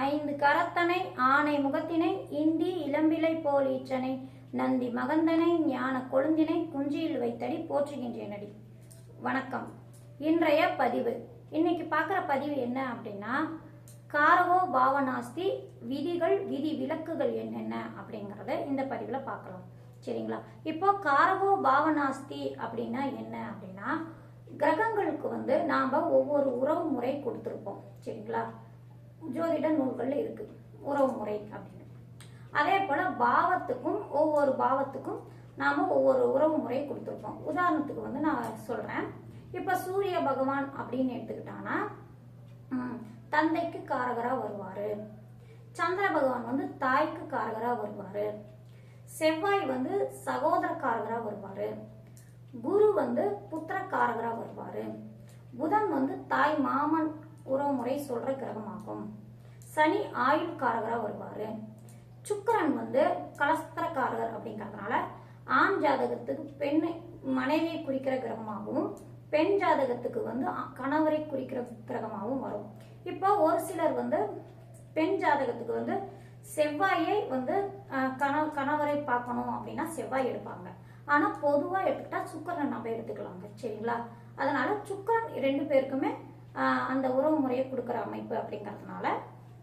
ஐந்து கரத்தனை ஆனை முகத்தினை இந்தி இளம்பிலை போல் ஈற்றனை நந்தி மகந்தனை ஞான கொழுந்தினை குஞ்சியில் வைத்தடி போற்றுகின்றேனடி. வணக்கம். இன்றைய பதிவு. இன்னைக்கு பார்க்குற பதிவு என்ன அப்படின்னா காரகோ பாவனாஸ்தி விதிகள் விதி விலக்குகள் என்னென்ன அப்படிங்கிறத இந்த பதிவில் பார்க்கலாம். சரிங்களா? இப்போ காரகோ பாவனாஸ்தி அப்படின்னா என்ன அப்படின்னா கிரகங்களுக்கு வந்து நாம் ஒவ்வொரு உறவு முறை கொடுத்துருப்போம். சரிங்களா? ஜோதிட நூல்களில் இருக்கு. உறவு முறை அப்படின்னு. அதே போல பாவத்துக்கும் ஒவ்வொரு பாவத்துக்கும் நாம ஒவ்வொரு உறவு முறையை கொடுத்துருப்போம். உதாரணத்துக்கு வந்து நான் சொல்றேன். இப்ப சூரிய பகவான் அப்படின்னு எடுத்துக்கிட்டாங்கன்னா தந்தைக்கு காரகரா வருவாரு. சந்திர பகவான் வந்து தாய்க்கு காரகரா வருவாரு. செவ்வாய் வந்து சகோதர காரகராக வருவாரு. குரு வந்து புத்திர காரகராக வருவாரு. புதன் வந்து தாய் மாமன் உறவுமுறை சொல்ற கிரகமாகும். சனி ஆயுள்காரகரா வருவாரு. சுக்கரன் வந்து கலஸ்திரக்காரகர் அப்படிங்கறதுனால ஆண் ஜாதகத்துக்கு பெண்ணை மனைவியை குறிக்கிற கிரகமாகவும் பெண் ஜாதகத்துக்கு வந்து கணவரை குறிக்கிற கிரகமாகவும் வரும். இப்போ ஒரு சிலர் வந்து பெண் ஜாதகத்துக்கு வந்து செவ்வாயை வந்து கண கணவரை பார்க்கணும் அப்படின்னா செவ்வாய் எடுப்பாங்க. ஆனா பொதுவா எடுத்துக்கிட்டா சுக்கரனை நம்ம எடுத்துக்கலாங்க. சரிங்களா? அதனால சுக்கரன் ரெண்டு பேருக்குமே அந்த உறவு முறையை கொடுக்குற அமைப்பு அப்படிங்கறதுனால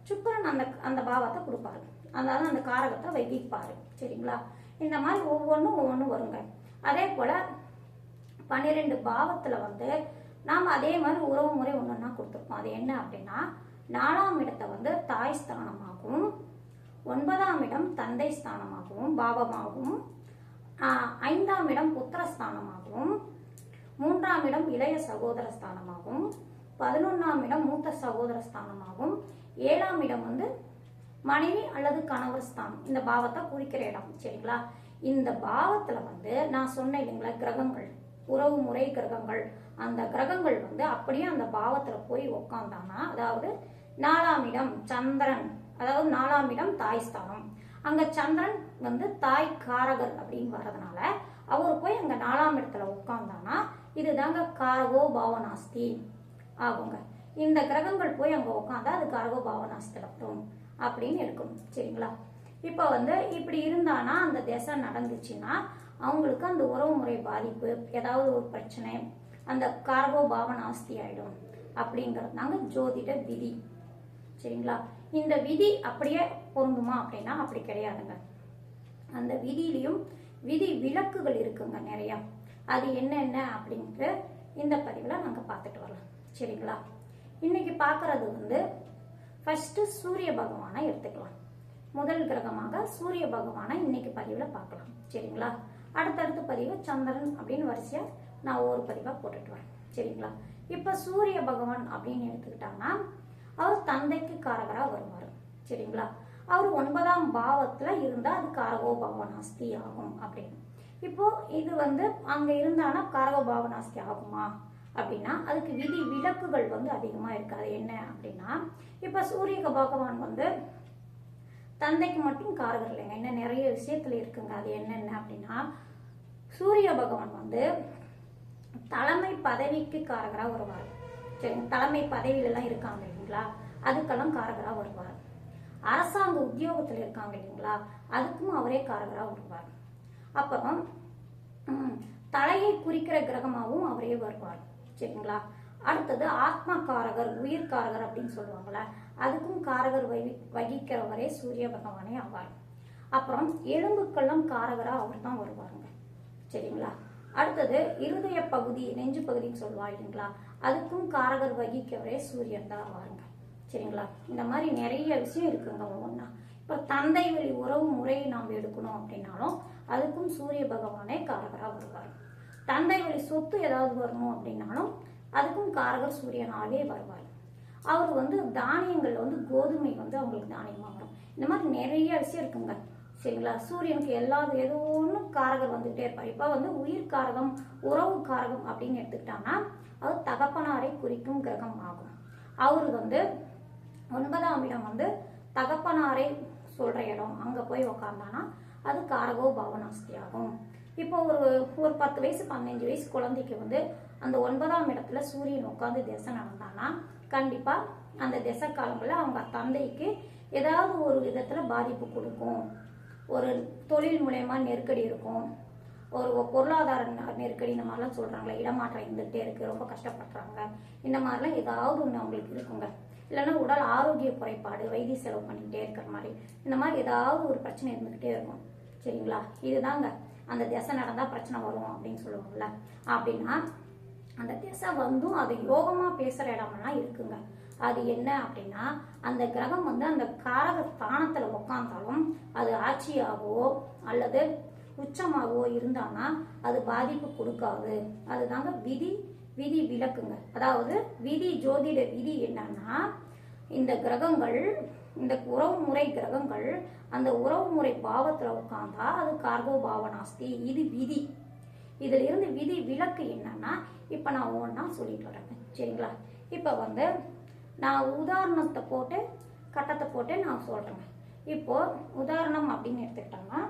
சுக்கரன் அந்த அந்த பாவத்தை கொடுப்பாரு. அதாவது அந்த காரகத்தை வைதிப்பாரு சரிங்களா? இந்த மாதிரி ஒவ்வொன்றும் ஒவ்வொன்றும் வருங்க. அதே போல பன்னிரெண்டு பாவத்துல வந்து நாம் அதே மாதிரி உறவு முறை ஒன்றொன்னா கொடுத்துருப்போம் அது என்ன அப்படின்னா நாலாம் இடத்தை வந்து தாய் ஸ்தானமாகவும் ஒன்பதாம் இடம் தந்தை ஸ்தானமாகவும் பாவமாகவும் ஐந்தாம் இடம் புத்திரஸ்தானமாகவும் மூன்றாம் இடம் இளைய சகோதர ஸ்தானமாகவும் பதினொன்றாம் இடம் மூத்த சகோதர ஸ்தானமாகும். ஏழாம் இடம் வந்து மனைவி அல்லது கணவர் ஸ்தானம். இந்த பாவத்தை குறிக்கிற இடம் சரிங்களா? இந்த பாவத்துல வந்து நான் சொன்னேன் இல்லைங்களா கிரகங்கள் உறவு முறை கிரகங்கள். அந்த கிரகங்கள் வந்து அப்படியே அந்த பாவத்துல போய் உக்காந்தானா அதாவது நாலாம் இடம் சந்திரன் அதாவது நாலாம் இடம் தாய் ஸ்தானம். அங்க சந்திரன் வந்து தாய் காரகர் அப்படின்னு வர்றதுனால அவர் போய் அங்க நாலாம் இடத்துல உட்கார்ந்தானா இதுதாங்க காரகோ பாவனாஸ்தி ஆகுங்க. இந்த கிரகங்கள் போய் அங்கே உட்காந்தா அது காரகோ பாவனாஸ்தி அப்படின்னு இருக்கும். சரிங்களா? இப்போ வந்து இப்படி இருந்தானா அந்த திசை நடந்துச்சுன்னா அவங்களுக்கு அந்த உறவு முறை பாதிப்பு ஏதாவது ஒரு பிரச்சனை அந்த காரகோ பாவனாஸ்தி ஆயிடும் அப்படிங்கிறது தாங்க ஜோதிட விதி. சரிங்களா? இந்த விதி அப்படியே பொருந்துமா அப்படின்னா அப்படி கிடையாதுங்க. அந்த விதியிலையும் விதி விளக்குகள் இருக்குங்க நிறையா. அது என்னென்ன அப்படின்ட்டு இந்த பதிவில் நாங்கள் பார்த்துட்டு வரலாம். சரிங்களா? இன்னைக்கு பார்க்கறது வந்து ஃபர்ஸ்ட் சூரிய பகவானை எடுத்துக்கலாம். முதல் கிரகமாக சூரிய பகவானை இன்னைக்கு பதிவில் பார்க்கலாம். சரிங்களா? அடுத்தடுத்த பதிவு சந்திரன் அப்படின்னு வரிசையா நான் ஒவ்வொரு பதிவாக போட்டுட்டு வரேன். சரிங்களா? இப்போ சூரிய பகவான் அப்படின்னு எடுத்துக்கிட்டாங்கன்னா அவர் தந்தைக்கு காரகராக வருவார். சரிங்களா? அவர் ஒன்பதாம் பாவத்துல இருந்தா அது காரகோ பாவனாஸ்தி ஆகும் அப்படின்னு. இப்போ இது வந்து அங்க இருந்தானா காரகோ பாவனாஸ்தி ஆகுமா? அப்படின்னா அதுக்கு விதி விலக்குகள் வந்து அதிகமாக இருக்காது என்ன அப்படின்னா இப்போ சூரிய பகவான் வந்து தந்தைக்கு மட்டும் காரகர் இல்லைங்க. இன்னும் நிறைய விஷயத்துல இருக்குங்க. அது என்னென்ன அப்படின்னா சூரிய பகவான் வந்து தலைமை பதவிக்கு காரகராக வருவார். சரிங்க? தலைமை பதவியிலலாம் இருக்காங்க இல்லைங்களா? அதுக்கெல்லாம் காரகராக வருவார். அரசாங்க உத்தியோகத்தில் இருக்காங்க இல்லைங்களா? அதுக்கும் அவரே காரகராக வருவார். அப்புறம் தலையை குறிக்கிற கிரகமாகவும் அவரே வருவார். சரிங்களா? அடுத்தது ஆத்மா காரகர் உயிர் காரகர் அப்படின்னு சொல்லுவாங்களே அதுக்கும் காரகர் வகி வகிக்கிறவரே சூரிய பகவானே ஆவார். அப்புறம் எலும்புக்கெல்லாம் காரகராக அவர் தான் வருவாருங்க. சரிங்களா? அடுத்தது இருதய பகுதி நெஞ்சு பகுதின்னு சொல்லுவா இல்லைங்களா? அதுக்கும் காரகர் வகிக்கவரே சூரியன் தான் ஆவாருங்க. சரிங்களா? இந்த மாதிரி நிறைய விஷயம் இருக்குங்க ஒவ்வொன்றா இப்போ தந்தை வழி உறவு முறையை நாம் எடுக்கணும் அப்படின்னாலும் அதுக்கும் சூரிய பகவானே காரகராக வருவார். தந்தை வழி சொத்து ஏதாவது வரணும் அப்படின்னாலும் அதுக்கும் காரகர் சூரியனாகவே வருவார். அவர் வந்து தானியங்கள் வந்து கோதுமை வந்து அவங்களுக்கு தானியமாக வரும். இந்த மாதிரி நிறைய விஷயம் இருக்குங்க. சரிங்களா? சூரியனுக்கு எல்லா ஏதோ ஒன்றும் காரகர் வந்துகிட்டே இருப்பார். இப்போ வந்து உயிர் காரகம் உறவு காரகம் அப்படின்னு எடுத்துக்கிட்டாங்கன்னா அது தகப்பனாரை குறிக்கும் கிரகம் ஆகும். அவர் வந்து ஒன்பதாம் இடம் வந்து தகப்பனாரை சொல்கிற இடம். அங்கே போய் உக்காந்தானா அது காரகோ பாவனாஸ்தி ஆகும் இப்போ ஒரு ஒரு பத்து வயசு பதினஞ்சு வயசு குழந்தைக்கு வந்து அந்த ஒன்பதாம் இடத்துல சூரியன் உட்காந்து திசை நடந்தானா கண்டிப்பா அந்த திசை காலங்களில் அவங்க தந்தைக்கு ஏதாவது ஒரு விதத்தில் பாதிப்பு கொடுக்கும். ஒரு தொழில் மூலயமா நெருக்கடி இருக்கும். ஒரு பொருளாதார நெருக்கடி இந்த மாதிரிலாம் சொல்கிறாங்களே இடமாற்றம் இருந்துகிட்டே இருக்குது ரொம்ப கஷ்டப்படுறாங்க இந்த மாதிரிலாம் ஏதாவது ஒன்று அவங்களுக்கு இருக்குங்க. இல்லைன்னா உடல் ஆரோக்கிய குறைபாடு வைத்திய செலவு பண்ணிக்கிட்டே இருக்கிற மாதிரி இந்த மாதிரி ஏதாவது ஒரு பிரச்சனை இருந்துக்கிட்டே இருக்கும். சரிங்களா? இதுதாங்க. அந்த திசை நடந்தால் பிரச்சனை வரும் அப்படின்னு சொல்லுவாங்கல்ல. அப்படின்னா அந்த திசை வந்தும் அது யோகமாக பேசுகிற இடமெல்லாம் இருக்குங்க. அது என்ன அப்படின்னா அந்த கிரகம் வந்து அந்த காரக ஸ்தானத்தில் உக்காந்தாலும் அது ஆட்சியாகவோ அல்லது உச்சமாகவோ இருந்தானா அது பாதிப்பு கொடுக்காது. அதுதாங்க விதி விதி விலக்குங்க. அதாவது விதி ஜோதிட விதி என்னன்னா இந்த கிரகங்கள் இந்த உறவு முறை கிரகங்கள் அந்த உறவு முறை பாவத்தில் உட்காந்தா அது கார்கோ பாவனாஸ்தி இது விதி. இதுல இருந்து விதி விலக்கு என்னன்னா இப்போ நான் ஒன்றா சொல்லிட்டு வரேன் சரிங்களா? இப்போ வந்து நான் உதாரணத்தை போட்டு கட்டத்தை போட்டு நான் சொல்றேங்க இப்போ உதாரணம் அப்படின்னு எடுத்துக்கிட்டோம்னா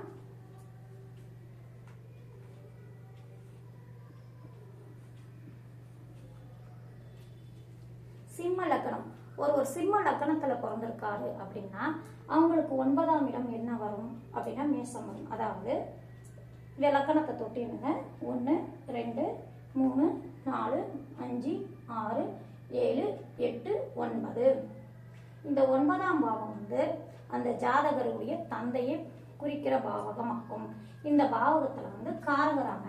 சிம்ம லக்னம். ஒரு ஒரு சிம்ம லக்னத்துல பிறந்திருக்காரு அப்படின்னா அவங்களுக்கு ஒன்பதாம் இடம் என்ன வரும் அப்படின்னா மேசம் வரும். அதாவது இந்த லக்கணத்தை தொட்டிருங்க ஒன்று ரெண்டு மூணு நாலு அஞ்சு ஆறு ஏழு எட்டு ஒன்பது. இந்த ஒன்பதாம் பாவம் வந்து அந்த ஜாதகருடைய தந்தையை குறிக்கிற பாவகமாகும் இந்த பாவகத்துல வந்து காரகரான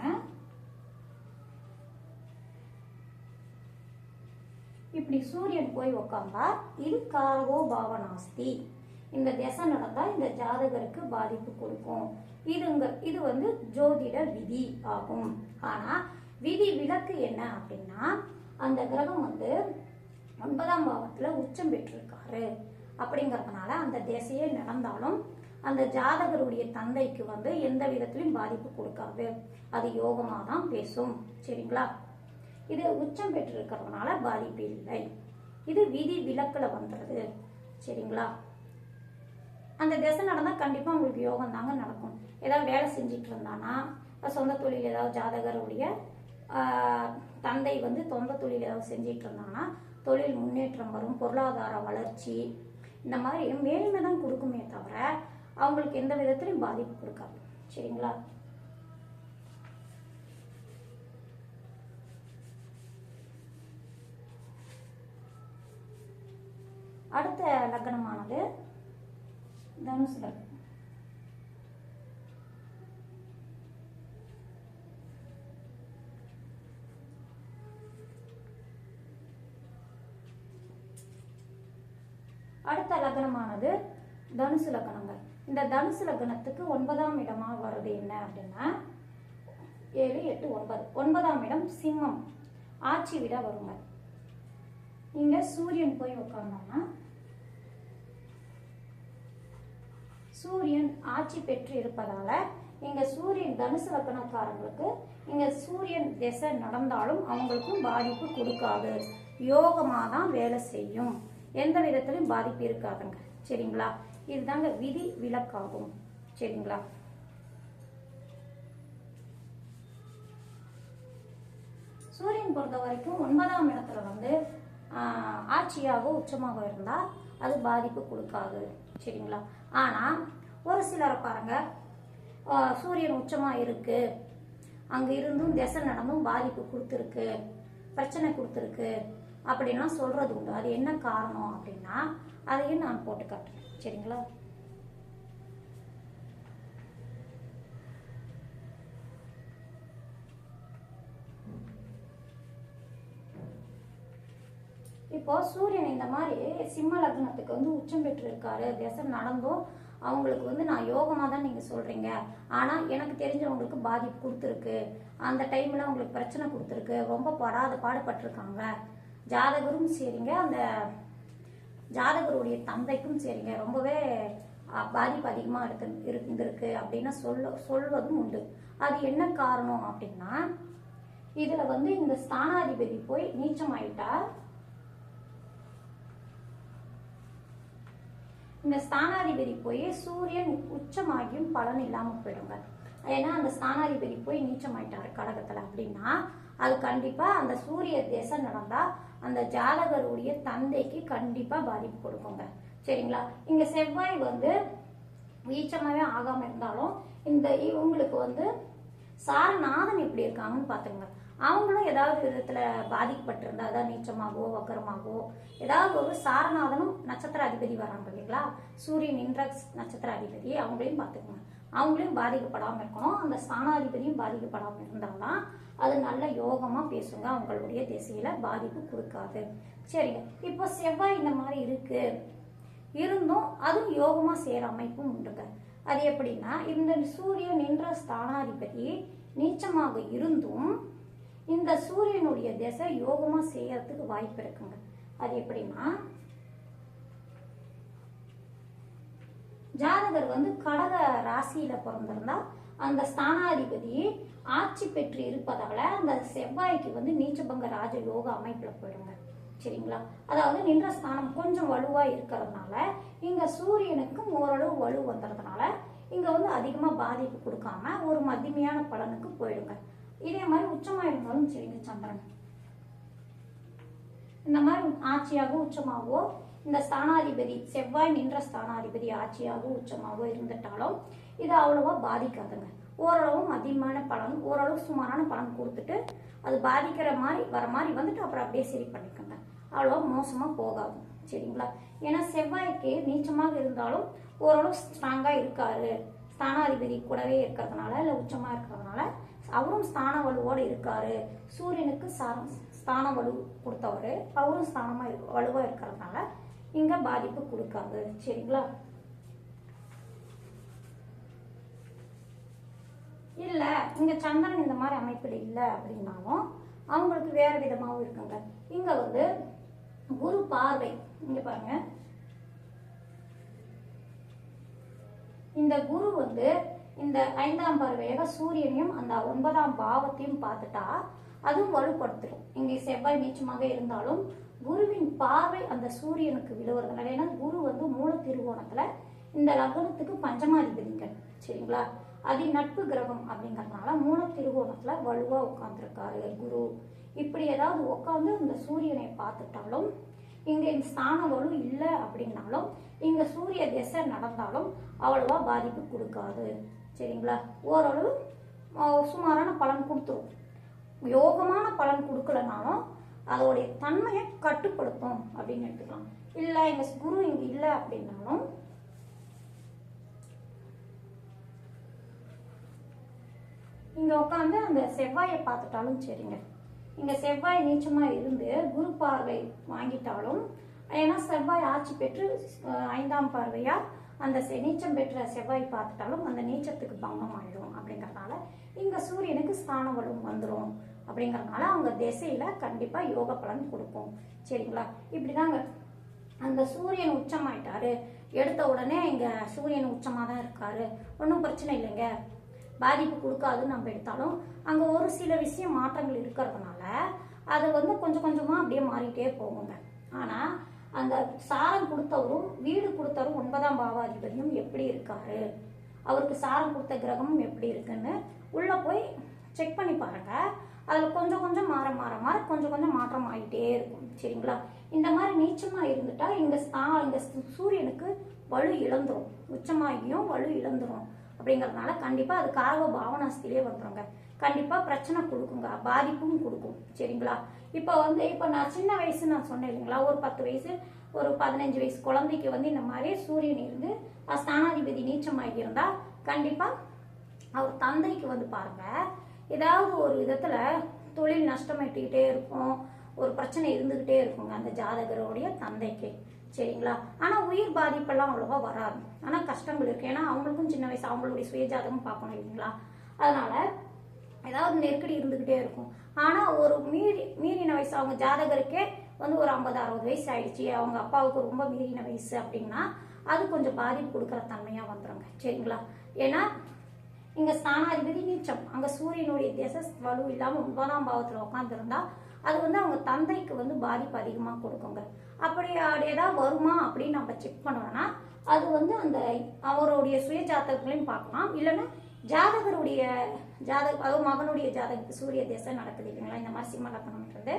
இப்படி சூரியன் போய் உக்காந்தா இது காரகோ பாவனாஸ்தி இந்த திசை நடந்தா இந்த ஜாதகருக்கு பாதிப்பு கொடுக்கும். இதுங்க இது வந்து ஜோதிட விதி ஆகும். ஆனா விதி விலக்கு என்ன அப்படின்னா அந்த கிரகம் வந்து ஒன்பதாம் பாவத்துல உச்சம் பெற்றிருக்காரு. அப்படிங்கறதுனால அந்த திசையே நடந்தாலும் அந்த ஜாதகருடைய தந்தைக்கு வந்து எந்த விதத்திலும் பாதிப்பு கொடுக்காது. அது யோகமாக தான் பேசும். சரிங்களா? இது உச்சம் பெற்றிருக்கிறதுனால பாதிப்பு இல்லை இது விதி விலக்கில் வந்துடுது சரிங்களா? அந்த திசை நடந்தால் கண்டிப்பாக உங்களுக்கு யோகம் தாங்க நடக்கும். ஏதாவது வேலை செஞ்சுட்டு இருந்தானா சொந்த தொழில் ஏதாவது ஜாதகருடைய தந்தை வந்து சொந்த தொழில் ஏதாவது செஞ்சிட்டு இருந்தாங்கன்னா தொழில் முன்னேற்றம் வரும் பொருளாதார வளர்ச்சி இந்த மாதிரி மேன்மை தான் கொடுக்குமே தவிர அவங்களுக்கு எந்த விதத்திலையும் பாதிப்பு கொடுக்காது. சரிங்களா? அடுத்த லக்னமானது தனுசு லக்னம் அடுத்த லக்னமானது தனுசு லக்னங்கள். இந்த தனுசு லக்னத்துக்கு ஒன்பதாம் இடமா வருது என்ன அப்படின்னா ஏழு எட்டு ஒன்பது. ஒன்பதாம் இடம் சிம்மம். ஆட்சி விட வருங்க இங்க சூரியன் போய் உட்கார்ந்தோம்னா சூரியன் ஆட்சி பெற்று இருப்பதால இங்க சூரியன் தனுசு லக்கணக்காரங்களுக்கு இங்க சூரியன் திசை நடந்தாலும் அவங்களுக்கும் பாதிப்பு கொடுக்காது. யோகமாக தான் வேலை செய்யும். எந்த விதத்திலும் பாதிப்பு இருக்காதுங்க. சரிங்களா? இதுதாங்க விதி விலக்காகும். சரிங்களா? சூரியன் பொறுத்த வரைக்கும் ஒன்பதாம் இடத்துல வந்து ஆட்சியாக உச்சமாக இருந்தால் அது பாதிப்பு கொடுக்காது. சரிங்களா? ஆனால் ஒரு சிலரை பாருங்க. சூரியன் உச்சமாக இருக்கு. அங்கே இருந்தும் திசை நடந்தும் பாதிப்பு கொடுத்துருக்கு. பிரச்சனை கொடுத்துருக்கு. அப்படின்லாம் சொல்கிறது உண்டு. அது என்ன காரணம் அப்படின்னா அதையும் நான் போட்டு காட்டுறேன். சரிங்களா? இப்போ சூரியன் இந்த மாதிரி சிம்ம லக்னத்துக்கு வந்து உச்சம் பெற்று இருக்காரு திசை நடந்தும் அவங்களுக்கு வந்து நான் யோகமாக தான் நீங்கள் சொல்கிறீங்க ஆனால் எனக்கு தெரிஞ்சவங்களுக்கு பாதிப்பு கொடுத்துருக்கு. அந்த டைமில் அவங்களுக்கு பிரச்சனை கொடுத்துருக்கு. ரொம்ப படாத பாடுபட்டிருக்காங்க. ஜாதகரும் சரிங்க. அந்த ஜாதகருடைய தந்தைக்கும் சரிங்க. ரொம்பவே பாதிப்பு அதிகமாக இருக்கு இருந்திருக்கு அப்படின்னு சொல்ல சொல்வதும் உண்டு. அது என்ன காரணம் அப்படின்னா இதில் வந்து இந்த ஸ்தானாதிபதி போய் நீச்சமாயிட்டா இந்த ஸ்தானாதிபதி போய் சூரியன் உச்சமாகியும் பலன் இல்லாமல் போயிடுங்க. ஏன்னா அந்த ஸ்தானாதிபதி போய் நீச்சமாயிட்டாரு கடகத்தில் அப்படின்னா அது கண்டிப்பாக அந்த சூரிய திசை நடந்தால் அந்த ஜாதகருடைய தந்தைக்கு கண்டிப்பாக பாதிப்பு கொடுக்குங்க. சரிங்களா? இங்கே செவ்வாய் வந்து வீச்சமாகவே ஆகாமல் இருந்தாலும் இந்த இவங்களுக்கு வந்து சாரநாதன் எப்படி இருக்காங்கன்னு பார்த்துங்க அவங்களும் ஏதாவது விதத்துல பாதிக்கப்பட்டிருந்தா அதாவது நீச்சமாகவோ வக்கரமாகவோ ஏதாவது ஒரு சாரநாதனும் நட்சத்திர அதிபதி வராங்க இல்லைங்களா? சூரியன் இன்ற நட்சத்திர அதிபதி அவங்களையும் பார்த்துக்கோங்க. அவங்களையும் பாதிக்கப்படாமல் இருக்கணும். அந்த ஸ்தானாதிபதியும் பாதிக்கப்படாமல் இருந்தால்தான் அது நல்ல யோகமாக பேசுங்க. அவங்களுடைய திசையில பாதிப்பு கொடுக்காது சரிங்க. இப்போ செவ்வாய் இந்த மாதிரி இருக்கு. இருந்தும் அதுவும் யோகமாக சேர அமைப்பும் உண்டுங்க. அது எப்படின்னா இந்த சூரியன் நின்ற ஸ்தானாதிபதி நீச்சமாக இருந்தும் இந்த சூரியனுடைய திசை யோகமா செய்யறதுக்கு வாய்ப்பு இருக்குங்க. அது எப்படின்னா ஜாதகர் வந்து கடக ராசியில பிறந்திருந்தா அந்த ஸ்தானாதிபதி ஆட்சி பெற்று இருப்பதால அந்த செவ்வாய்க்கு வந்து நீச்சபங்க ராஜ யோக அமைப்புல போயிடுங்க. சரிங்களா? அதாவது நின்ற ஸ்தானம் கொஞ்சம் வலுவா இருக்கிறதுனால இங்க சூரியனுக்கும் ஓரளவு வலு வந்துறதுனால இங்க வந்து அதிகமா பாதிப்பு கொடுக்காம ஒரு மத்தியமையான பலனுக்கு போயிடுங்க. இதே மாதிரி உச்சமா இருந்தாலும் சரிங்க சந்திரன். இந்த மாதிரி ஆட்சியாகவோ உச்சமாகவோ இந்த ஸ்தானாதிபதி செவ்வாய் நின்ற ஸ்தானாதிபதி ஆட்சியாகவோ உச்சமாகவோ இருந்துட்டாலும் இது அவ்வளவா பாதிக்காதுங்க. ஓரளவு அதிகமான பலன் ஓரளவு சுமாரான பலன் கொடுத்துட்டு அது பாதிக்கிற மாதிரி வர மாதிரி வந்துட்டு அப்புறம் அப்படியே சரி பண்ணிக்கோங்க. அவ்வளோ மோசமாக போகாது. சரிங்களா? ஏன்னா செவ்வாய்க்கு நீச்சமாக இருந்தாலும் ஓரளவு ஸ்ட்ராங்காக இருக்காரு. ஸ்தானாதிபதி கூடவே இருக்கிறதுனால இல்லை உச்சமாக இருக்கிறதுனால அவரும் ஸ்தான வலுவோடு இருக்காரு. சூரியனுக்கு சாரம் ஸ்தான வலு கொடுத்தவர். அவரும் ஸ்தானமா இரு- வலுவா இருக்கிறதுனால இங்க பாதிப்பு கொடுக்காது. சரிங்களா? இல்ல இங்க சந்திரன் இந்த மாதிரி அமைப்பில் இல்லை அப்படின்னாலும் அவங்களுக்கு வேற விதமாகவும் இருக்குங்க. இங்க வந்து குரு பார்வை இங்க பாருங்க. இந்த குரு வந்து இந்த ஐந்தாம் பார்வையாக சூரியனையும் அந்த ஒன்பதாம் பாவத்தையும் பார்த்துட்டா அதுவும் வலுப்படுத்திடும். இங்கே செவ்வாய் நீச்சமாக இருந்தாலும் குருவின் பார்வை அந்த சூரியனுக்கு விழுவுறதுனால ஏன்னா குரு வந்து மூல திருவோணத்துல இந்த லக்னத்துக்கு பஞ்சமாதிபதிகள். சரிங்களா? அதி நட்பு கிரகம் அப்படிங்கறதுனால மூல திருவோணத்துல வலுவா உட்கார்ந்துருக்காரு குரு. இப்படி ஏதாவது உட்காந்து அந்த சூரியனை பார்த்துட்டாலும் இங்க இந்த ஸ்தான வலு இல்லை அப்படின்னாலும் இங்க சூரிய திசை நடந்தாலும் அவ்வளவா பாதிப்பு கொடுக்காது. சரிங்களா? ஓரளவு சுமாரான பலன் கொடுத்துரும். யோகமான பலன் கொடுக்கலனாலும் அதோடைய தன்மையை கட்டுப்படுத்தும் அப்படின்னு எடுத்துக்கலாம். இல்லை எங்கள் குரு இங்கே இல்லை அப்படின்னாலும் இங்கே உட்காந்து அந்த செவ்வாயை பார்த்துட்டாலும் சரிங்க. இங்கே செவ்வாய் நீச்சமாக இருந்து குரு பார்வை வாங்கிட்டாலும் ஏன்னா செவ்வாய் ஆட்சி பெற்று ஐந்தாம் பார்வையாக அந்த செ- நீச்சம் பெற்ற செவ்வாய் பார்த்துட்டாலும் அந்த நீச்சத்துக்கு பங்கம் ஆயிடும் அப்படிங்கறதுனால இங்க சூரியனுக்கு ஸ்தான வலும் வந்துடும் அப்படிங்கறதுனால அவங்க திசையில கண்டிப்பா யோக பலன் கொடுக்கும். சரிங்களா? இப்படிதாங்க. அந்த சூரியன் உச்சமாயிட்டாரு. எடுத்த உடனே இங்க சூரியன் உச்சமா தான் இருக்காரு. ஒன்றும் பிரச்சனை இல்லைங்க. பாதிப்பு கொடுக்காதுன்னு நம்ம எடுத்தாலும் அங்க ஒரு சில விஷயம் மாற்றங்கள் இருக்கிறதுனால அது வந்து கொஞ்சம் கொஞ்சமா அப்படியே மாறிட்டே போகுங்க. ஆனா அந்த சாரம் கொடுத்தவரும் வீடு கொடுத்தவரும் ஒன்பதாம் பாவாதிபதியும் எப்படி இருக்காரு? அவருக்கு சாரம் கொடுத்த கிரகமும் எப்படி இருக்குன்னு உள்ள போய் செக் பண்ணி பாருங்க. அதில் கொஞ்சம் கொஞ்சம் மாற மாற மாற கொஞ்சம் கொஞ்சம் மாற்றம் ஆகிட்டே இருக்கும். சரிங்களா? இந்த மாதிரி நீச்சமாக இருந்துட்டா இந்த இந்த சூரியனுக்கு வலு இழந்துரும். உச்சமாகியும் வலு இழந்துரும். அப்படிங்கிறதுனால கண்டிப்பாக அது காரக பாவனாஸ்திலே வந்துருங்க. கண்டிப்பாக பிரச்சனை கொடுக்குங்க. பாதிப்பும் கொடுக்கும். சரிங்களா? இப்போ வந்து இப்போ நான் சின்ன வயசு நான் சொன்னேன் இல்லைங்களா? ஒரு பத்து வயசு ஒரு பதினஞ்சு வயசு குழந்தைக்கு வந்து இந்த மாதிரி சூரியன் இருந்து ஸ்தானாதிபதி நீச்சமாகி கண்டிப்பாக அவர் தந்தைக்கு வந்து பாருங்க ஏதாவது ஒரு விதத்தில் தொழில் நஷ்டமாயிட்டுக்கிட்டே இருக்கும் ஒரு பிரச்சனை இருந்துக்கிட்டே இருக்குங்க அந்த ஜாதகருடைய தந்தைக்கு. சரிங்களா? ஆனால் உயிர் பாதிப்பெல்லாம் அவ்வளோவா வராது. ஆனால் கஷ்டங்கள் இருக்கு. ஏன்னா அவங்களுக்கும் சின்ன வயசு அவங்களுடைய சுயஜாதகம் பார்க்கணும் இல்லைங்களா? அதனால ஏதாவது நெருக்கடி இருந்துகிட்டே இருக்கும். ஆனா ஒரு மீறி மீறின வயசு அவங்க ஜாதகருக்கே வந்து ஒரு ஐம்பது அறுபது வயசு ஆயிடுச்சு. அவங்க அப்பாவுக்கு ரொம்ப மீறின வயசு அப்படின்னா அது கொஞ்சம் பாதிப்பு கொடுக்குற தன்மையா வந்துருங்க. சரிங்களா? ஏன்னா இங்க ஸ்தானாதிபதி நீச்சம். அங்க சூரியனுடைய திசை வலு இல்லாம ஒன்பதாம் பாவத்துல உட்காந்துருந்தா அது வந்து அவங்க தந்தைக்கு வந்து பாதிப்பு அதிகமா கொடுக்குங்க. அப்படி ஏதாவது வருமா அப்படின்னு நம்ம செக் பண்ணோம்னா அது வந்து அந்த அவருடைய சுயஜாதகங்களையும் பார்க்கலாம். இல்லைன்னா ஜாதகருடைய ஜாதக அதாவது மகனுடைய ஜாதகத்துக்கு சூரிய தேசம் நடக்குது இல்லைங்களா இந்த மாதிரி சிம்ம லக்னம்ன்றது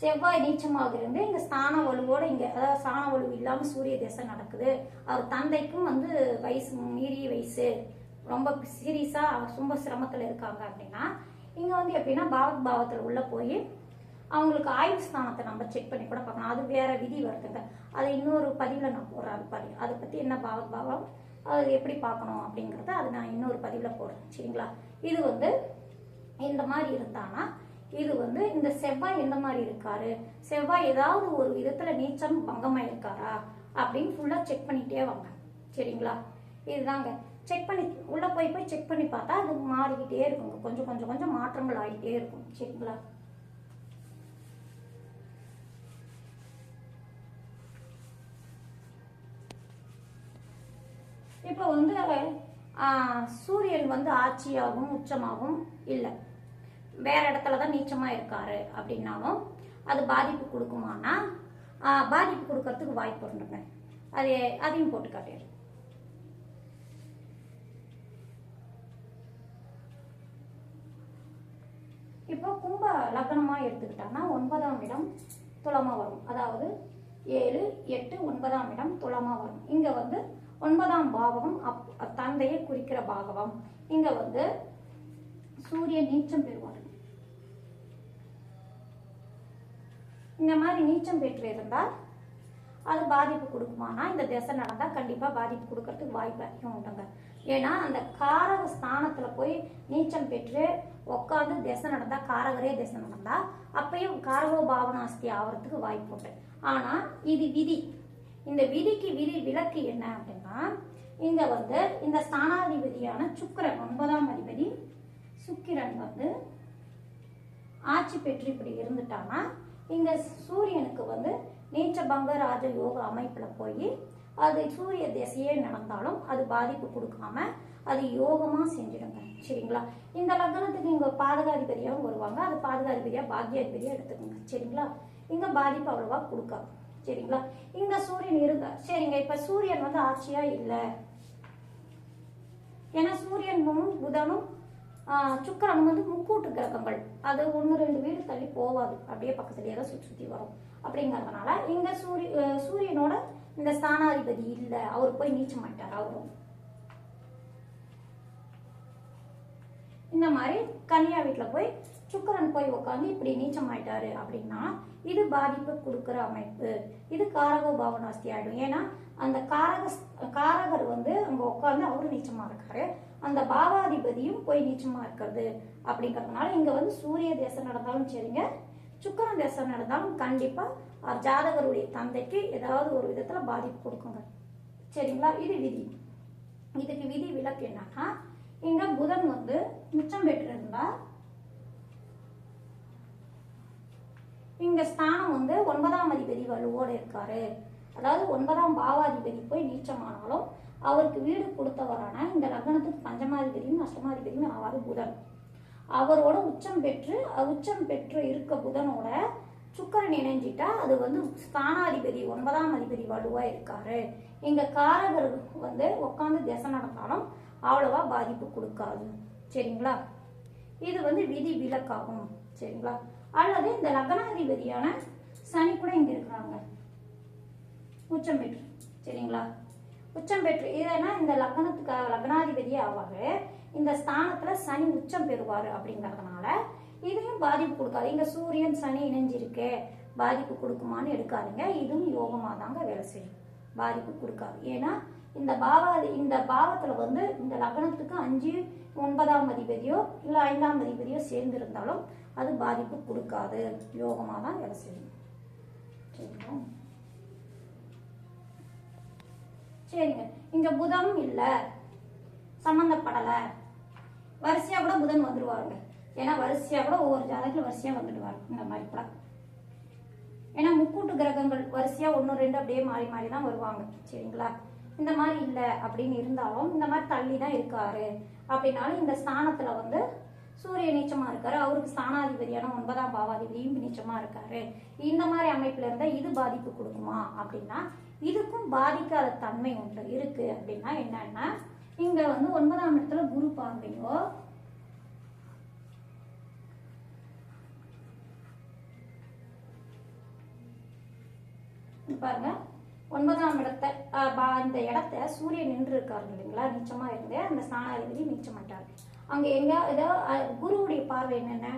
செவ்வாய் நீச்சமாக இருந்து இங்கே ஸ்தான வலுவோடு இங்கே அதாவது ஸ்தான வலு இல்லாமல் சூரிய தேசம் நடக்குது. அவர் தந்தைக்கும் வந்து வயசு மீறிய வயசு. ரொம்ப சீரியஸா ரொம்ப சிரமத்தில் இருக்காங்க அப்படின்னா இங்கே வந்து எப்படின்னா பாவத் பாவத்தில் உள்ளே போய் அவங்களுக்கு ஆயுள் ஸ்தானத்தை நம்ம செக் பண்ணி கூட பார்க்கணும் அது வேற விதி வருதுங்க. அதை இன்னொரு பதிவில் நான் போடுறேன் அது பதி அதை பற்றி என்ன பாவத் பாவம்? அது எப்படி பார்க்கணும் அப்படிங்கிறத அது நான் இன்னொரு பதிவில் போடுறேன். சரிங்களா? இது வந்து இந்த மாதிரி இருந்தானா இது வந்து இந்த செவ்வாய் எந்த மாதிரி இருக்காரு செவ்வாய் ஏதாவது ஒரு விதத்துல நீச்சம் பங்கமாயிருக்காரா அப்படின்னு ஃபுல்லா செக் பண்ணிட்டே வாங்க. சரிங்களா? இதுதாங்க. செக் பண்ணி உள்ள போய் போய் செக் பண்ணி பார்த்தா அது மாறிக்கிட்டே இருக்குங்க. கொஞ்சம் கொஞ்சம் கொஞ்சம் மாற்றங்கள் ஆகிட்டே இருக்கும். சரிங்களா? இப்போ வந்து சூரியன் வந்து ஆட்சியாகவும் உச்சமாகவும் இல்லை. வேற இடத்துல தான் நீச்சமாக இருக்காரு அப்படின்னாலும் அது பாதிப்பு கொடுக்குமானா பாதிப்பு கொடுக்கறதுக்கு வாய்ப்பு இருந்துங்க அது அதையும் போட்டு காட்டிடு. இப்போ கும்ப லக்னமாக எடுத்துக்கிட்டாங்கன்னா ஒன்பதாம் இடம் துளமாக வரும். அதாவது ஏழு எட்டு ஒன்பதாம் இடம் துளமாக வரும். இங்கே வந்து ஒன்பதாம் பாவகம் அப் தந்தையை குறிக்கிற பாகவம். இங்க வந்து சூரியன் நீச்சம் பெறுவார். இந்த மாதிரி நீச்சம் பெற்று இருந்தால் அது பாதிப்பு கொடுக்குமானா இந்த திசை நடந்தா கண்டிப்பா பாதிப்பு கொடுக்கறதுக்கு வாய்ப்பு அதிகம் உண்டுங்க. ஏன்னா அந்த காரக ஸ்தானத்துல போய் நீச்சம் பெற்று உட்காந்து திசை நடந்தா காரகரே திசை நடந்தா அப்பயும் காரகோ பாவனாஸ்தி ஆகிறதுக்கு வாய்ப்பு உண்டு. ஆனா இது விதி. இந்த விதிக்கு விதி விலக்கு என்ன அப்படின்னா இங்க வந்து இந்த ஸ்தானாதிபதியான சுக்கிரன் ஒன்பதாம் அதிபதி சுக்கிரன் வந்து ஆட்சி பெற்று இப்படி இருந்துட்டான்னா இங்க சூரியனுக்கு வந்து நீச்சபங்க ராஜ யோக அமைப்புல போய் அது சூரிய திசையே நடந்தாலும் அது பாதிப்பு கொடுக்காம அது யோகமா செஞ்சிடுங்க சரிங்களா? இந்த லக்னத்துக்கு இங்க பாதகாதிபதியாகவும் வருவாங்க. அது பாதகாதிபதியா பாக்கியாதிபதியா எடுத்துக்கோங்க. சரிங்களா? இங்க பாதிப்பு அவ்வளவா கொடுக்காது. சரிங்களா? இங்க சூரியன் இருந்தா சரிங்க இப்ப சூரியன் வந்து ஆட்சியா இல்லை. ஏன்னா சூரியனும் புதனும் சுக்கரனும் வந்து முக்கூட்டு கிரகங்கள். அது ஒன்று ரெண்டு வீடு தள்ளி போவாது அப்படியே பக்கத்துலயே தான் சுற்றி சுற்றி வரும். அப்படிங்கறதுனால இங்க சூரிய சூரியனோட இந்த ஸ்தானாதிபதி இல்லை. அவர் போய் நீச்சமாயிட்டார் அவரும். இந்த மாதிரி கன்னியா வீட்டில் போய் சுக்கிரன் போய் உட்காந்து இப்படி நீச்சம் ஆயிட்டாரு அப்படின்னா இது பாதிப்பு கொடுக்குற அமைப்பு. இது காரக பாவனாஸ்தி ஆயிடும் ஏன்னா அந்த காரக காரகர் வந்து அங்க உட்காந்து அவரு நீச்சமா இருக்காரு. அந்த பாவாதிபதியும் போய் நீச்சமா இருக்கிறது அப்படிங்கறதுனால இங்க வந்து சூரிய தேசம் நடந்தாலும் சரிங்க. சுக்கரன் தேசம் நடந்தாலும் கண்டிப்பா ஜாதகருடைய தந்தைக்கு ஏதாவது ஒரு விதத்துல பாதிப்பு கொடுக்குங்க. சரிங்களா? இது விதி. இதுக்கு விதி விலக்கு என்னன்னா இங்க புதன் வந்து மிச்சம் பெற்றிருந்தா இங்க ஸ்தானம் வந்து ஒன்பதாம் அதிபதி வலுவோடு இருக்காரு. அதாவது ஒன்பதாம் பாவாதிபதி போய் நீச்சமானாலும் அவருக்கு வீடு கொடுத்தவரான இந்த லக்னத்துக்கு பஞ்சமாதிபதியும் அஷ்டமாதிபதியும் ஆவாது புதன். அவரோட உச்சம் பெற்று உச்சம் பெற்று இருக்க புதனோட சுக்கரன் இணைஞ்சிட்டா அது வந்து ஸ்தானாதிபதி ஒன்பதாம் அதிபதி வலுவா இருக்காரு. இங்க காரகர் வந்து உட்காந்து திசை நடந்தாலும் அவ்வளவா பாதிப்பு கொடுக்காது. சரிங்களா? இது வந்து விதி விலக்காகும். சரிங்களா? அல்லது இந்த லக்னாதிபதியான சனி கூட இங்க இருக்கிறாங்க. உச்சம் பெற்று சரிங்களா? உச்சம் பெற்று இதனா இந்த லக்னத்துக்கு லக்னாதிபதியே ஆவாரு. இந்த ஸ்தானத்துல சனி உச்சம் பெறுவாரு அப்படிங்கறதுனால இதையும் பாதிப்பு கொடுக்காது. இங்க சூரியன் சனி இணைஞ்சிருக்கு. பாதிப்பு கொடுக்குமான்னு எடுக்காதீங்க. இதுவும் யோகமா தாங்க வேலை செய்யும். பாதிப்பு கொடுக்காது. ஏன்னா இந்த பாவா இந்த பாவத்தில் வந்து இந்த லக்னத்துக்கு அஞ்சு ஒன்பதாம் அதிபதியோ இல்லை ஐந்தாம் அதிபதியோ சேர்ந்திருந்தாலும் அது பாதிப்பு கொடுக்காது. யோகமாக தான் வேலை செய்யும். சரிங்களா? சரிங்க. இங்க புதனும் இல்லை. சம்மந்தப்படலை வரிசையாக கூட புதன் வந்துடுவாருங்க ஏன்னா வரிசையாக கூட ஒவ்வொரு ஜாதகத்தில் வரிசையாக வந்துடுவார். இந்த மாதிரி கூட. ஏன்னா முக்கூட்டு கிரகங்கள் வரிசையாக ஒன்று ரெண்டு அப்படியே மாறி மாறி தான் வருவாங்க. சரிங்களா? இந்த மாதிரி இல்லை அப்படின்னு இருந்தாலும் இந்த மாதிரி தள்ளி தான் இருக்காரு. அப்படின்னாலும் இந்த ஸ்தானத்துல வந்து சூரிய நீச்சமா இருக்காரு. அவருக்கு ஸ்தானாதிபதியான ஒன்பதாம் பாவாதிபதியும் நீச்சமா இருக்காரு. இந்த மாதிரி அமைப்புல இருந்தா இது பாதிப்பு கொடுக்குமா அப்படின்னா இதுக்கும் பாதிக்காத தன்மை ஒன்று இருக்கு அப்படின்னா என்னன்னா இங்க வந்து ஒன்பதாம் இடத்துல குரு பார்வையோ பாருங்க. ஒன்பதாம் இடத்த பா- இந்த இடத்த சூரியன் நின்று இருக்காரு இல்லைங்களா? நீச்சமா இருந்து அந்த ஸ்தானாதிபதி நீச்சமாட்டார். அங்க எங்க ஏதோ குருவுடைய பார்வை என்னென்ன?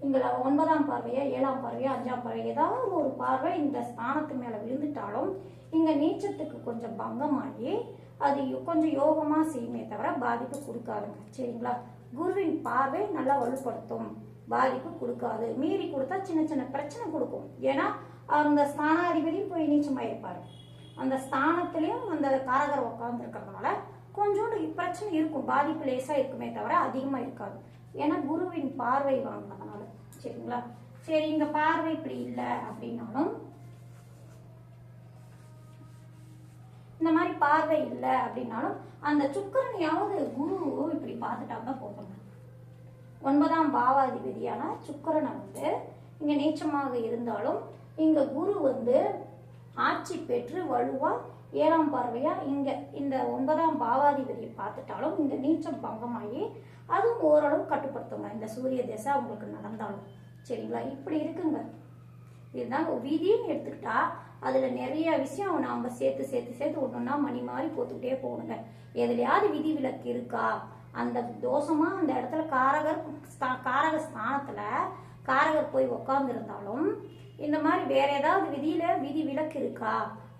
இங்க ஒன்பதாம் பார்வையா ஏழாம் பார்வையா அஞ்சாம் பார்வை ஏதாவது ஒரு பார்வை இந்த ஸ்தானத்து மேல விழுந்துட்டாலும் இங்க நீச்சத்துக்கு கொஞ்சம் பங்கமாகி அது யோ- கொஞ்சம் யோகமா செய்யுமே தவிர பாதிப்பு கொடுக்காதுங்க. சரிங்களா? குருவின் பார்வை நல்லா வலுப்படுத்தும். பாதிப்பு கொடுக்காது. மீறி கொடுத்தா சின்ன சின்ன பிரச்சனை கொடுக்கும். ஏன்னா அந்த ஸ்தானாதிபதியும் போய் நீச்சமாயிருப்பாரு. அந்த ஸ்தானத்திலையும் அந்த காரகர் உட்காந்துருக்கிறதுனால கொஞ்சோண்டு பிரச்சனை இருக்கும். பாதிப்பு லேசா இருக்குமே தவிர அதிகமா இருக்காது. ஏன்னா குருவின் பார்வை வாங்கினதுனால. சரிங்களா? சரி இந்த பார்வை இப்படி இல்லை அப்படின்னாலும் இந்த மாதிரி பார்வை இல்லை அப்படின்னாலும் அந்த சுக்கரனையாவது குரு இப்படி பார்த்துட்டாங்க போதுங்க. ஒன்பதாம் பாவாதிபதியான சுக்கரனை வந்து இங்க நீச்சமாக இருந்தாலும் இங்க குரு வந்து ஆட்சி பெற்று வலுவா ஏழாம் பார்வையா? இங்க இந்த ஒன்பதாம் பாவாதிபதியை பார்த்துட்டாலும் இந்த நீச்சம் பங்கமாகி அதுவும் ஓரளவு கட்டுப்படுத்துங்க. இந்த சூரிய திசை உங்களுக்கு நடந்தாலும். சரிங்களா? இப்படி இருக்குங்க. இதுதான் விதின்னு எடுத்துக்கிட்டா அதுல நிறைய விஷயம் நாம சேர்த்து சேர்த்து சேர்த்து ஒண்ணுன்னா மணி மாதிரி போத்துக்கிட்டே போகணுங்க. எதுலயாவது விதி விலக்கு இருக்கா? அந்த தோஷமா அந்த இடத்துல காரகர் காரக ஸ்தானத்துல காரகர் போய் உக்காந்துருந்தாலும் இந்த மாதிரி வேற ஏதாவது விதியில விதி விலக்கு இருக்கா?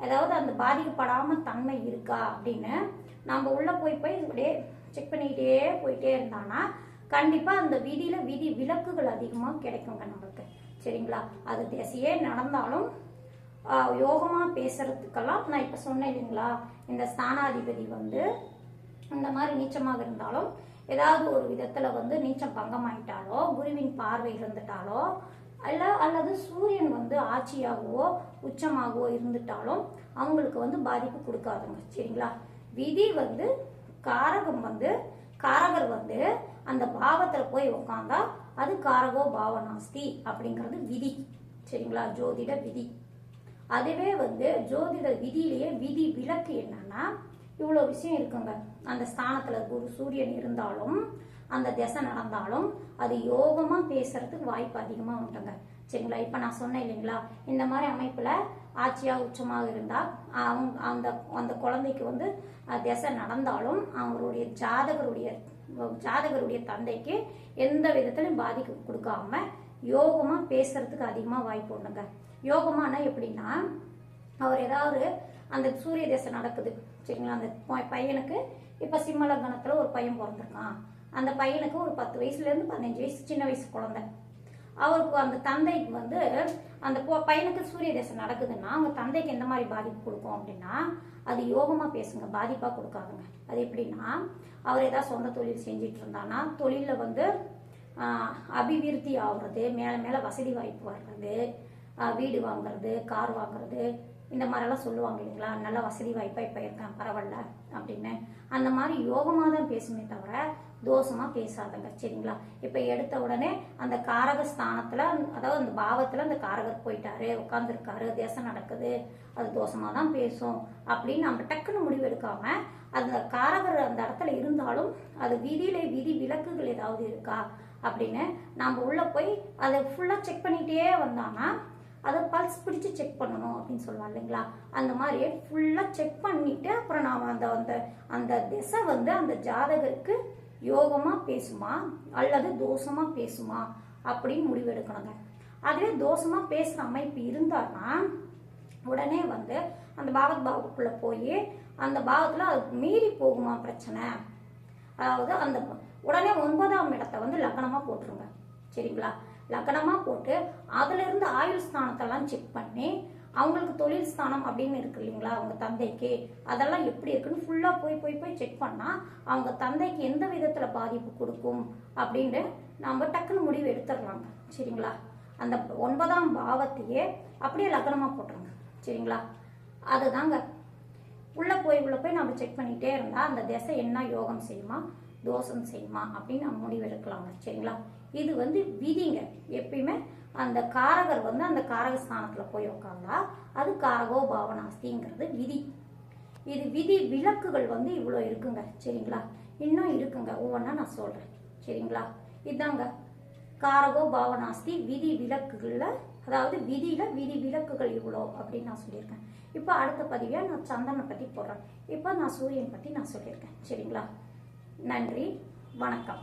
ஏதாவது அந்த பாதிக்கப்படாம தன்மை இருக்கா? அப்படின்னு நம்ம உள்ள போய் போய் அப்படியே செக் பண்ணிக்கிட்டே போயிட்டே இருந்தானா கண்டிப்பா அந்த விதியில விதி விலக்குகள் அதிகமா கிடைக்குங்க நம்மளுக்கு. சரிங்களா? அது திசையே நடந்தாலும் யோகமாக யோகமா பேசுறதுக்கெல்லாம் நான் இப்ப சொன்னேன் இல்லைங்களா? இந்த ஸ்தானாதிபதி வந்து இந்த மாதிரி நீச்சமாக இருந்தாலும் ஏதாவது ஒரு விதத்துல வந்து நீச்சம் பங்கமாயிட்டாலோ குருவின் பார்வை இருந்துட்டாலோ அல்ல அல்லது சூரியன் வந்து ஆட்சியாகவோ உச்சமாகவோ இருந்துட்டாலும் அவங்களுக்கு வந்து பாதிப்பு கொடுக்காதுங்க. சரிங்களா? விதி வந்து காரகம் வந்து காரகர் வந்து அந்த பாவத்துல போய் உக்காந்தா அது காரகோ பாவநாஸ்தி அப்படிங்கிறது விதி. சரிங்களா? ஜோதிட விதி. அதுவே வந்து ஜோதிட விதியிலேயே விதி விலக்கு என்னன்னா இவ்வளோ விஷயம் இருக்குங்க. அந்த ஸ்தானத்துல குரு சூரியன் இருந்தாலும் அந்த திசை நடந்தாலும் அது யோகமா பேசுறதுக்கு வாய்ப்பு அதிகமா உண்டுங்க. சரிங்களா? இப்ப நான் சொன்னேன் இல்லைங்களா? இந்த மாதிரி அமைப்புல ஆட்சியா உச்சமாக இருந்தா அவங்க அந்த அந்த குழந்தைக்கு வந்து திசை நடந்தாலும் அவங்களுடைய ஜாதகருடைய ஜாதகருடைய தந்தைக்கு எந்த விதத்திலும் பாதிக்க கொடுக்காம யோகமா பேசுறதுக்கு அதிகமா வாய்ப்பு உண்டுங்க. யோகமானா எப்படின்னா அவர் ஏதாவது அந்த சூரிய தேசம் நடக்குது. சரிங்களா? அந்த பையனுக்கு இப்ப சிம்மலக்கணத்துல ஒரு பையன் பிறந்திருக்கான். அந்த பையனுக்கு ஒரு பத்து வயசுல இருந்து பதினஞ்சு வயசு சின்ன வயசு குழந்தை. அவருக்கு அந்த தந்தைக்கு வந்து அந்த பையனுக்கு சூரிய தேசம் நடக்குதுன்னா அவங்க தந்தைக்கு எந்த மாதிரி பாதிப்பு கொடுக்கும் அப்படின்னா அது யோகமா பேசுங்க பாதிப்பா கொடுக்காதுங்க. அது எப்படின்னா அவர் ஏதாவது சொந்த தொழில் செஞ்சுட்டு இருந்தானா தொழில வந்து அபிவிருத்தி ஆகுறது மேல மேல வசதி வாய்ப்பு வர்றது வீடு வாங்குறது கார் வாங்குறது இந்த மாதிரிலாம் சொல்லுவாங்க இல்லைங்களா? நல்ல வசதி வாய்ப்பா இப்ப இருக்கேன் பரவாயில்ல அப்படின்னு. அந்த மாதிரி யோகமா தான் பேசுமே தவிர தோஷமா பேசாதங்க சரிங்களா? இப்ப எடுத்த உடனே அந்த காரக ஸ்தானத்துல அதாவது அந்த பாவத்துல அந்த காரகர் போயிட்டாரு உட்காந்துருக்காரு தேசம் நடக்குது அது தோஷமா தான் பேசும் அப்படின்னு நம்ம டக்குன்னு முடிவு எடுக்காம அந்த காரகர் அந்த இடத்துல இருந்தாலும் அது விதியில விதி விலக்குகள் ஏதாவது இருக்கா அப்படின்னு நம்ம உள்ள போய் அதை ஃபுல்லா செக் பண்ணிட்டே வந்தோம்னா அதை பல்ஸ் பிடிச்சு செக் பண்ணணும் அப்படின்னு சொல்லுவாங்க இல்லைங்களா? அந்த மாதிரி ஃபுல்லா செக் பண்ணிட்டு அப்புறம் நாம அந்த அந்த அந்த திசை வந்து அந்த ஜாதகருக்கு யோகமா பேசுமா? அல்லது தோஷமா பேசுமா? அப்படின்னு முடிவெடுக்கணுங்க. அதுவே தோஷமா பேசுற அமைப்பு இருந்தார்னா உடனே வந்து அந்த பாகத் பாவத்துக்குள்ள போய் அந்த பாகத்தில் அது மீறி போகுமா பிரச்சனை? அதாவது அந்த உடனே ஒன்பதாம் இடத்தை வந்து லக்னமா போட்டுருங்க. சரிங்களா? லக்னமா போட்டு அதுல இருந்து ஆயுள் ஸ்தானத்தெல்லாம் செக் பண்ணி அவங்களுக்கு தொழில் ஸ்தானம் அப்படின்னு இருக்கு இல்லைங்களா? அவங்க தந்தைக்கு. அதெல்லாம் எப்படி இருக்குன்னு ஃபுல்லாக போய் போய் போய் செக் பண்ணால் அவங்க தந்தைக்கு எந்த விதத்தில் பாதிப்பு கொடுக்கும் அப்படின்ட்டு நம்ம டக்குன்னு முடிவு எடுத்துடலாங்க. சரிங்களா? அந்த ஒன்பதாம் பாவத்தையே அப்படியே லக்னமாக போட்டுருங்க. சரிங்களா? அதுதாங்க. உள்ளே போய் உள்ளே போய் நம்ம செக் பண்ணிகிட்டே இருந்தால் அந்த திசை என்ன யோகம் செய்யுமா? தோஷம் செய்யுமா? அப்படின்னு நம்ம முடிவெடுக்கலாங்க சரிங்களா? இது வந்து விதிங்க. எப்பயுமே அந்த காரகர் வந்து அந்த காரக ஸ்தானத்துல போய் உட்காந்தா அது காரகோ பாவனாஸ்திங்கிறது விதி. இது விதி விளக்குகள் வந்து இவ்வளோ இருக்குங்க சரிங்களா? இன்னும் இருக்குங்க ஒவ்வொன்றா நான் சொல்றேன் சரிங்களா? இதாங்க காரகோ பாவனாஸ்தி விதி விளக்குகளில் அதாவது விதியில விதி விளக்குகள் இவ்வளோ அப்படின்னு நான் சொல்லியிருக்கேன். இப்போ அடுத்த பதிவாக நான் சந்திரனை பற்றி போடுறேன். இப்போ நான் சூரியன் பற்றி நான் சொல்லியிருக்கேன் சரிங்களா? நன்றி வணக்கம்.